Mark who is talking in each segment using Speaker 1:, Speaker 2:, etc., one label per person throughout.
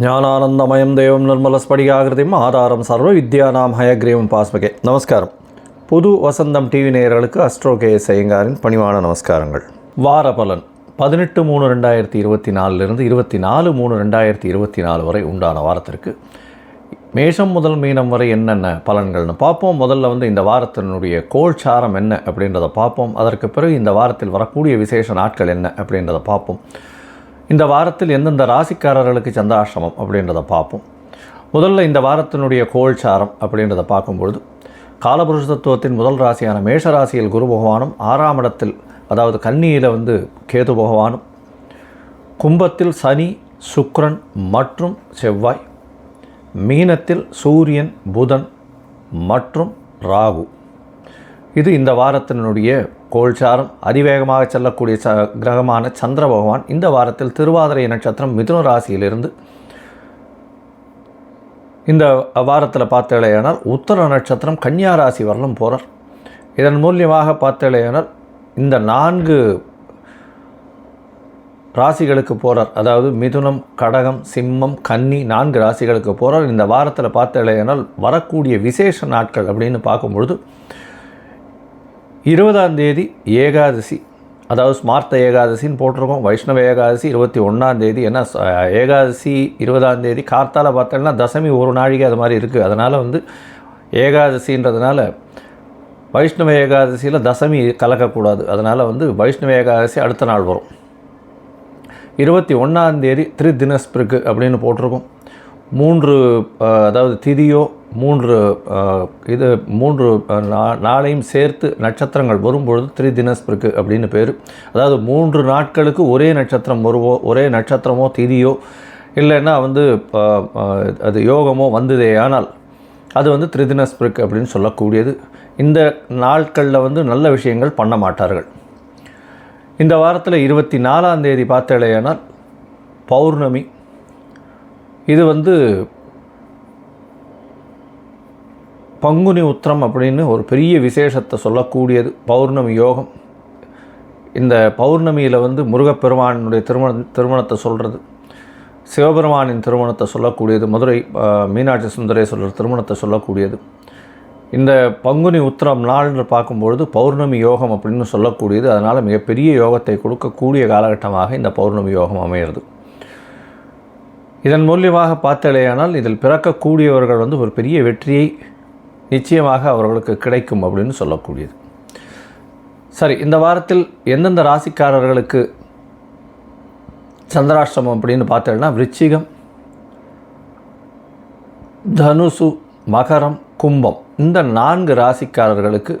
Speaker 1: జ్ఞానానందమయం దైవం నిర్మలస్ఫడిகாகிருதியும் ஆதாரம் சர்வ வித்யா நாம் ஹயக்ரீவம் பாஸ்பகே. நமஸ்காரம். புது வசந்தம் டிவி நேயர்களுக்கு அஸ்ட்ரோ கே பணிவான நமஸ்காரங்கள். வார பலன். பதினெட்டு மூணு ரெண்டாயிரத்தி இருபத்தி நாலுலேருந்து இருபத்தி நாலு மூணு ரெண்டாயிரத்தி இருபத்தி நாலு வரை உண்டான வாரத்திற்கு. மேஷம் முதல் மீனம் வரை என்னென்ன பலன்கள்னு பார்ப்போம். முதல்ல வந்து இந்த வாரத்தினுடைய கோல்சாரம் என்ன அப்படின்றத பார்ப்போம். அதற்கு பிறகு இந்த வாரத்தில் வரக்கூடிய விசேஷ நாட்கள் என்ன அப்படின்றத பார்ப்போம். இந்த வாரத்தில் எந்தெந்த ராசிக்காரர்களுக்கு சந்திராஷ்டமம் அப்படின்றத பார்ப்போம். முதல்ல இந்த வாரத்தினுடைய கோல்சாரம் அப்படின்றத பார்க்கும்பொழுது காலபுருஷ தத்துவத்தின் முதல் ராசியான மேஷ ராசியில் குரு பகவானும் ஆறாம் இடத்தில் அதாவது கன்னியில் வந்து கேது பகவானும் கும்பத்தில் சனி சுக்ரன் மற்றும் செவ்வாய் மீனத்தில் சூரியன் புதன் மற்றும் ராகு. இது இந்த வாரத்தினுடைய கோள்சாரம் அதிவேகமாக செல்லக்கூடிய ச கிரகமான சந்திர பகவான் இந்த வாரத்தில் திருவாதிரை நட்சத்திரம் மிதுன ராசியிலிருந்து இந்த வாரத்தில் பார்த்தேலையானால் உத்தர நட்சத்திரம் கன்னியா ராசி வரலும் போகிறார் இதன் மூலியமாக பார்த்தேலையானால் இந்த நான்கு ராசிகளுக்கு போகிறார் அதாவது மிதுனம் கடகம் சிம்மம் கன்னி நான்கு ராசிகளுக்கு போகிறார் இந்த வாரத்தில் பார்த்தேலையானால் வரக்கூடிய விசேஷ நாட்கள் அப்படின்னு பார்க்கும்பொழுது இருபதாம் தேதி ஏகாதசி. அதாவது ஸ்மார்த்த ஏகாதசின்னு போட்டிருக்கோம். வைஷ்ணவ ஏகாதசி இருபத்தி ஒன்றாம் தேதி. ஏன்னா ஏகாதசி இருபதாம் தேதி கார்த்தால பார்த்தோம்னா தசமி ஒரு நாழிகை அது மாதிரி இருக்குது அதனால் வந்து ஏகாதசின்றதுனால வைஷ்ணவ ஏகாதசியில் தசமி கலக்கக்கூடாது. அதனால் வந்து வைஷ்ணவ ஏகாதசி அடுத்த நாள் வரும். இருபத்தி ஒன்றாந்தேதி திரு தினஸ்பிருக்கு அப்படின்னு போட்டிருக்கோம். மூன்று அதாவது திதியோ மூன்று இது மூன்று நா- நாளையும் சேர்த்து நட்சத்திரங்கள் வரும்பொழுது திரு அப்படின்னு பேர். அதாவது மூன்று நாட்களுக்கு ஒரே நட்சத்திரம் வருவோ ஒரே நட்சத்திரமோ திதியோ இல்லைன்னா வந்து அது யோகமோ வந்ததே ஆனால் அது வந்து திரிதினஸ்பிருக்கு அப்படின்னு சொல்லக்கூடியது. இந்த நாட்களில் வந்து நல்ல விஷயங்கள் பண்ண மாட்டார்கள். இந்த வாரத்தில் இருபத்தி நாலாம் தேதி பார்த்தாலேயானால் பௌர்ணமி இது வந்து பங்குனி உத்திரம் அப்படின்னு ஒரு பெரிய விசேஷத்தை சொல்லக்கூடியது பௌர்ணமி யோகம். இந்த பௌர்ணமியில் வந்து முருகப்பெருமானுடைய திருமண திருமணத்தை சொல்கிறது சிவபெருமானின் திருமணத்தை சொல்லக்கூடியது மதுரை மீனாட்சி சுந்தரேஸ்வரர் திருமணத்தை சொல்லக்கூடியது. இந்த பங்குனி உத்திரம் நாள்னு பார்க்கும்பொழுது பௌர்ணமி யோகம் அப்படின்னு சொல்லக்கூடியது அதனால் மிகப்பெரிய யோகத்தை கொடுக்கக்கூடிய காலகட்டமாக இந்த பௌர்ணமி யோகம் அமையிறது. இதன் மூலியமாக பார்த்தலையானால் இதில் பிறக்கக்கூடியவர்கள் வந்து ஒரு பெரிய வெற்றியை நிச்சயமாக அவர்களுக்கு கிடைக்கும் அப்படின்னு சொல்லக்கூடியது. சரி இந்த வாரத்தில் எந்தெந்த ராசிக்காரர்களுக்கு சந்திராஷ்டமம் அப்படின்னு பார்த்தோம்னா விருச்சிகம் தனுசு மகரம் கும்பம் இந்த நான்கு ராசிக்காரர்களுக்கு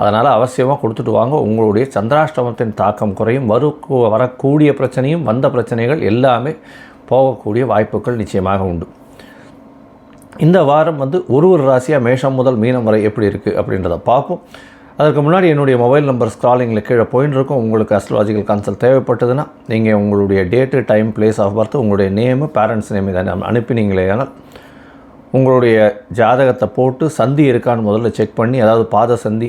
Speaker 1: அதனால் அவசியமாக கொடுத்துட்டு வாங்க. உங்களுடைய சந்திராஷ்டமத்தின் தாக்கம் குறையும். வரு வரக்கூடிய பிரச்சனையும் வந்த பிரச்சனைகள் எல்லாமே போகக்கூடிய வாய்ப்புகள் நிச்சயமாக உண்டு. இந்த வாரம் வந்து ஒரு ஒரு ராசியாக மேஷம் முதல் மீனம் வரை எப்படி இருக்குது அப்படின்றத பார்ப்போம். அதற்கு முன்னாடி என்னுடைய மொபைல் நம்பர் ஸ்க்ராலிங்கில் கீழே போயின்னு இருக்கும். உங்களுக்கு அஸ்ட்ராலஜிக்கல் கன்சல்ட் தேவைப்பட்டதுன்னா நீங்கள் உங்களுடைய date time place of birth உங்களுடைய நேமு பேரண்ட்ஸ் நேம் இதை அனுப்பினீங்களே ஆனால் உங்களுடைய ஜாதகத்தை போட்டு சந்தி இருக்கான்னு முதல்ல செக் பண்ணி அதாவது பாத சந்தி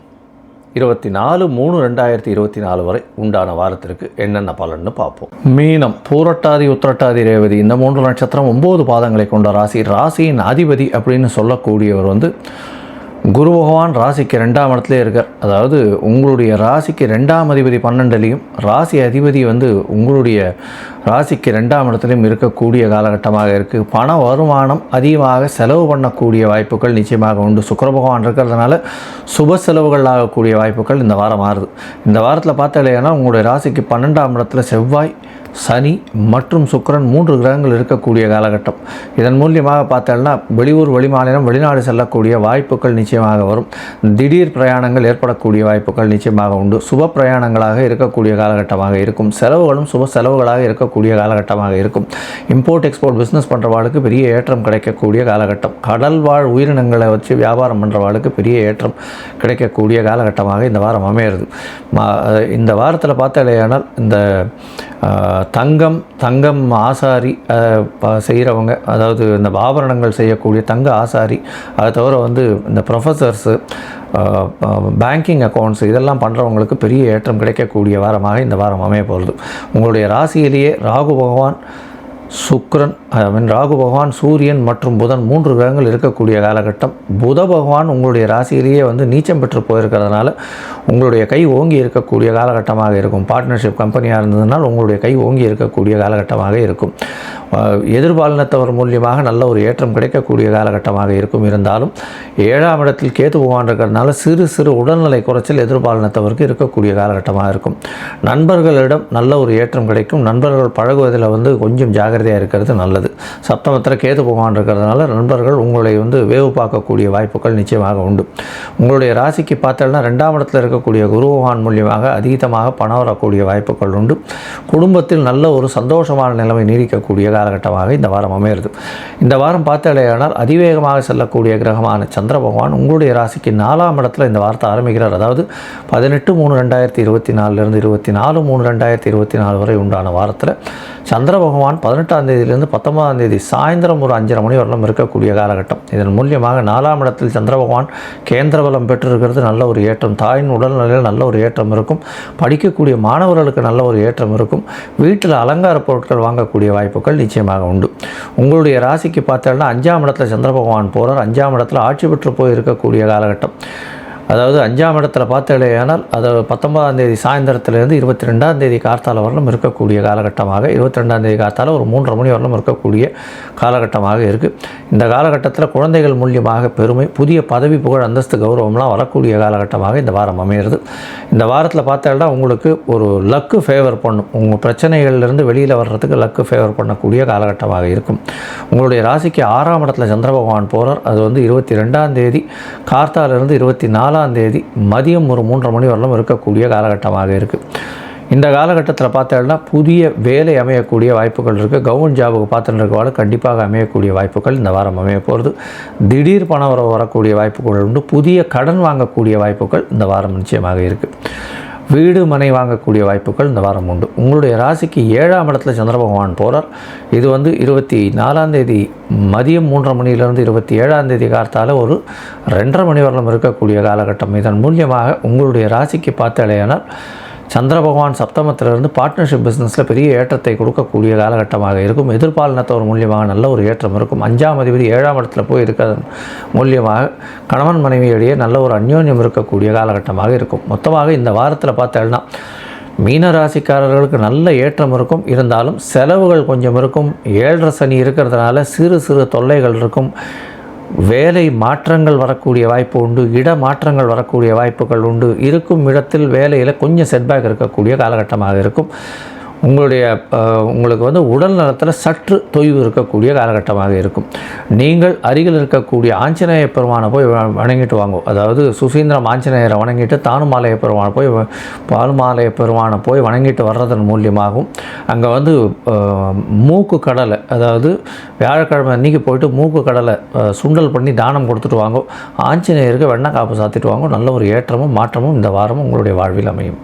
Speaker 1: இருபத்தி நாலு மூணு ரெண்டாயிரத்தி இருபத்தி நாலு வரை உண்டான வாரத்திற்கு என்னென்ன பலன்னு பார்ப்போம். மீனம் பூரட்டாதி உத்திரட்டாதி ரேவதி இந்த மூன்று நட்சத்திரம் ஒம்பது பாதங்களை கொண்ட ராசி. ராசியின் அதிபதி அப்படின்னு சொல்லக்கூடியவர் வந்து குரு பகவான் ராசிக்கு ரெண்டாம் இடத்துல இருக்கார். அதாவது உங்களுடைய ராசிக்கு ரெண்டாம் அதிபதி பன்னெண்டுலேயும் ராசி அதிபதி வந்து உங்களுடைய ராசிக்கு ரெண்டாம் இடத்துலையும் இருக்கக்கூடிய காலகட்டமாக இருக்குது பண வருமானம் அதிகமாக செலவு பண்ணக்கூடிய வாய்ப்புகள் நிச்சயமாக உண்டு. சுக்கர பகவான் இருக்கிறதுனால சுப செலவுகள் ஆகக்கூடிய வாய்ப்புகள் இந்த வாரம் மாறுது. இந்த வாரத்தில் பார்த்தாலேனா உங்களுடைய ராசிக்கு பன்னெண்டாம் இடத்துல செவ்வாய் சனி மற்றும் சுக்கிரன் மூன்று கிரகங்கள் இருக்கக்கூடிய காலகட்டம். இதன் மூலியமாக பார்த்தோம்னா வெளியூர் வெளிமாநிலம் வெளிநாடு செல்லக்கூடிய வாய்ப்புகள் நிச்சயமாக வரும். திடீர் பிரயாணங்கள் ஏற்படக்கூடிய வாய்ப்புகள் நிச்சயமாக உண்டு. சுப பிரயாணங்களாக இருக்கக்கூடிய காலகட்டமாக இருக்கும். செலவுகளும் சுப செலவுகளாக இருக்கக்கூடிய காலகட்டமாக இருக்கும். இம்போர்ட் எக்ஸ்போர்ட் பிஸ்னஸ் பண்ணுறவாளுக்கு பெரிய ஏற்றம் கிடைக்கக்கூடிய காலகட்டம். கடல் வாழ் உயிரினங்களை வச்சு வியாபாரம் பண்ணுறவாளுக்கு பெரிய ஏற்றம் கிடைக்கக்கூடிய காலகட்டமாக இந்த வாரம் அமையிறது. இந்த வாரத்தில் பார்த்தாலேயானால் இந்த தங்கம் தங்கம் ஆசாரி செய்கிறவங்க அதாவது இந்த ஆபரணங்கள் செய்யக்கூடிய தங்க ஆசாரி அதை தவிர வந்து இந்த ப்ரொஃபஸர்ஸு பேங்கிங் அக்கௌண்ட்ஸ் இதெல்லாம் பண்ணுறவங்களுக்கு பெரிய ஏற்றம் கிடைக்கக்கூடிய வாரமாக இந்த வாரம் அமைய போகிறது உங்களுடைய ராசியிலேயே ராகு பகவான் சுக்ரன் மீன் ராகு பகவான் சூரியன் மற்றும் புதன் மூன்று கிரகங்கள் இருக்கக்கூடிய காலகட்டம். புத பகவான் உங்களுடைய ராசியிலேயே வந்து நீச்சம் பெற்று போயிருக்கிறதுனால உங்களுடைய கை ஓங்கி இருக்கக்கூடிய காலகட்டமாக இருக்கும். பார்ட்னர்ஷிப் கம்பெனியாக இருந்ததுனால் உங்களுடைய கை ஓங்கி இருக்கக்கூடிய காலகட்டமாக இருக்கும். எதிர்பாலினத்தவர் மூலியமாக நல்ல ஒரு ஏற்றம் கிடைக்கக்கூடிய காலகட்டமாக இருக்கும். இருந்தாலும் ஏழாம் இடத்தில் கேது பகவான் இருக்கிறதுனால சிறு சிறு உடல்நிலை குறைச்சல் எதிர்பாலினத்தவருக்கு இருக்கக்கூடிய காலகட்டமாக இருக்கும். நண்பர்களிடம் நல்ல ஒரு ஏற்றம் கிடைக்கும். நண்பர்கள் பழகுவதில் வந்து கொஞ்சம் ஜாகிரதையாக இருக்கிறது நல்லது. சப்தமத்தில் கேது பகவான் இருக்கிறதுனால நண்பர்கள் உங்களை வந்து வேவு பார்க்கக்கூடிய வாய்ப்புகள் நிச்சயமாக உண்டு. உங்களுடைய ராசிக்கு பார்த்தோம்னா ரெண்டாம் இடத்தில் இருக்கக்கூடிய குரு பகவான் மூலியமாக அதீதமாக பணம் வரக்கூடிய வாய்ப்புகள் உண்டு. குடும்பத்தில் நல்ல ஒரு சந்தோஷமான நிலைமை நீடிக்கக்கூடிய காலகட்டமாக இந்த வாரம் அமையிறது இந்த வாரம் பார்த்தாலேயானால் அதிவேகமாக செல்லக்கூடிய கிரகமான சந்திர பகவான் உங்களுடைய ராசிக்கு நாலாம் இடத்துல இந்த வாரத்தை ஆரம்பிக்கிறார். அதாவது பதினெட்டு மூணு ரெண்டாயிரத்தி இருபத்தி நாலுலேருந்து இருபத்தி நாலு மூணு ரெண்டாயிரத்தி இருபத்தி நாலு வரை உண்டான வாரத்தில் சந்திர பகவான் பதினெட்டாம் தேதியிலிருந்து பத்தொன்பதாம் தேதி சாயந்தரம் ஒரு அஞ்சரை மணி வரலும் இருக்கக்கூடிய காலகட்டம். இதன் மூலியமாக நாலாம் இடத்தில் சந்திர பகவான் கேந்திர பலம் பெற்றிருக்கிறது. நல்ல ஒரு ஏற்றம். தாயின் உடல்நிலையில் நல்ல ஒரு ஏற்றம் இருக்கும். படிக்கக்கூடிய மாணவர்களுக்கு நல்ல ஒரு ஏற்றம் இருக்கும். வீட்டில் அலங்கார பொருட்கள் வாங்கக்கூடிய வாய்ப்புகள் நிச்சயமாக உண்டு. உங்களுடைய ராசிக்கு பார்த்தோம்னா அஞ்சாம் இடத்துல சந்திர பகவான் போகிறார் அஞ்சாம் இடத்துல ஆட்சி பெற்று போய் இருக்கக்கூடிய காலகட்டம். அதாவது அஞ்சாம் இடத்துல பார்த்தாலேயானால் அது பத்தொன்பதாம் தேதி சாயந்தரத்துலேருந்து இருபத்தி ரெண்டாம் தேதி கார்த்தால வரலும் இருக்கக்கூடிய காலகட்டமாக இருபத்தி ரெண்டாம் தேதி கார்த்தால ஒரு மூன்றரை மணி வரலும் இருக்கக்கூடிய காலகட்டமாக இருக்குது இந்த காலகட்டத்தில் குழந்தைகள் மூலியமாக பெருமை புதிய பதவி புகழ் அந்தஸ்து கௌரவம்லாம் வரக்கூடிய காலகட்டமாக இந்த வாரம் அமையிறது. இந்த வாரத்தில் பார்த்தாலும் உங்களுக்கு ஒரு லக்கு ஃபேவர் பண்ணும். உங்கள் பிரச்சனைகள்லேருந்து வெளியில் வர்றதுக்கு லக்கு ஃபேவர் பண்ணக்கூடிய காலகட்டமாக இருக்கும். உங்களுடைய ராசிக்கு ஆறாம் இடத்துல சந்திர பகவான் போகிறார் அது வந்து இருபத்தி ரெண்டாம் தேதி கார்த்தாலிருந்து இருபத்தி நாலாம் தேதி மதியம் ஒரு மூன்றரை மணி வரலும் இருக்கக்கூடிய காலகட்டமாக இருக்குது இந்த காலகட்டத்தில் பார்த்தோம்னா புதிய வேலை அமையக்கூடிய வாய்ப்புகள் இருக்குது கவர்மெண்ட் ஜாபுக்கு பார்த்துட்டு இருக்கவாள் கண்டிப்பாக அமையக்கூடிய வாய்ப்புகள் இந்த வாரம் அமைய போகிறது திடீர் பணம் வரவு வரக்கூடிய வாய்ப்புகள் உண்டு. புதிய கடன் வாங்கக்கூடிய வாய்ப்புகள் இந்த வாரம் நிச்சயமாக இருக்குது வீடு மனை வாங்கக்கூடிய வாய்ப்புகள் இந்த வாரம் உண்டு. உங்களுடைய ராசிக்கு ஏழாம் இடத்துல சந்திர பகவான் போகிறார் இது வந்து இருபத்தி நாலாம் தேதி மதியம் மூன்றரை மணியிலிருந்து இருபத்தி ஏழாம் தேதி காலத்தால் ஒரு ரெண்டரை மணி வரலும் இருக்கக்கூடிய காலகட்டம். இதன் மூலியமாக உங்களுடைய ராசிக்கு பார்த்தாலேயானால் சந்திர பகவான் சப்தமத்திலிருந்து பார்ட்னர்ஷிப் பிஸ்னஸில் பெரிய ஏற்றத்தை கொடுக்கக்கூடிய காலகட்டமாக இருக்கும். எதிர்பாலினத்தவர் மூலியமாக நல்ல ஒரு ஏற்றம் இருக்கும். அஞ்சாம் அதிபதி ஏழாம் இடத்துல போய் இருக்கிறது மூலியமாக கணவன் மனைவியிடையே நல்ல ஒரு அந்யோன்யம் இருக்கக்கூடிய காலகட்டமாக இருக்கும். மொத்தமாக இந்த வாரத்தில் பார்த்தேன்னா மீன ராசிக்காரர்களுக்கு நல்ல ஏற்றம் இருக்கும். இருந்தாலும் செலவுகள் கொஞ்சம் இருக்கும். ஏழரை சனி இருக்கிறதுனால சிறு சிறு தொல்லைகள் இருக்கும். வேலை மாற்றங்கள் வரக்கூடிய வாய்ப்பு உண்டு இட மாற்றங்கள் வரக்கூடிய வாய்ப்புகள் உண்டு. இருக்கும் இடத்தில் வேலையில் கொஞ்சம் செட்பேக் இருக்கக்கூடிய காலகட்டமாக இருக்கும். உங்களுடைய உங்களுக்கு வந்து உடல் நலத்தில் சற்று தொய்வு இருக்கக்கூடிய காலகட்டமாக இருக்கும். நீங்கள் அருகில் இருக்கக்கூடிய ஆஞ்சநேய பெருமானை போய் வ- வணங்கிட்டு வாங்க. அதாவது சுசீந்திரம் ஆஞ்சநேயரை வணங்கிட்டு தானுமாலய பெருமானை போய் பாலுமாலய பெருமானை போய் வணங்கிட்டு வர்றதன் மூலியமாகவும் அங்கே வந்து மூக்கு கடலை அதாவது வியாழக்கிழமை அன்றைக்கி போயிட்டு மூக்கு கடலை சுண்டல் பண்ணி தானம் கொடுத்துட்டு வாங்கோ. ஆஞ்சநேயருக்கு வெண்ணெய் காப்பு சாத்திட்டு வாங்க. நல்ல ஒரு ஏற்றமும் மாற்றமும் இந்த வாரமும் உங்களுடைய வாழ்வில் அமையும்.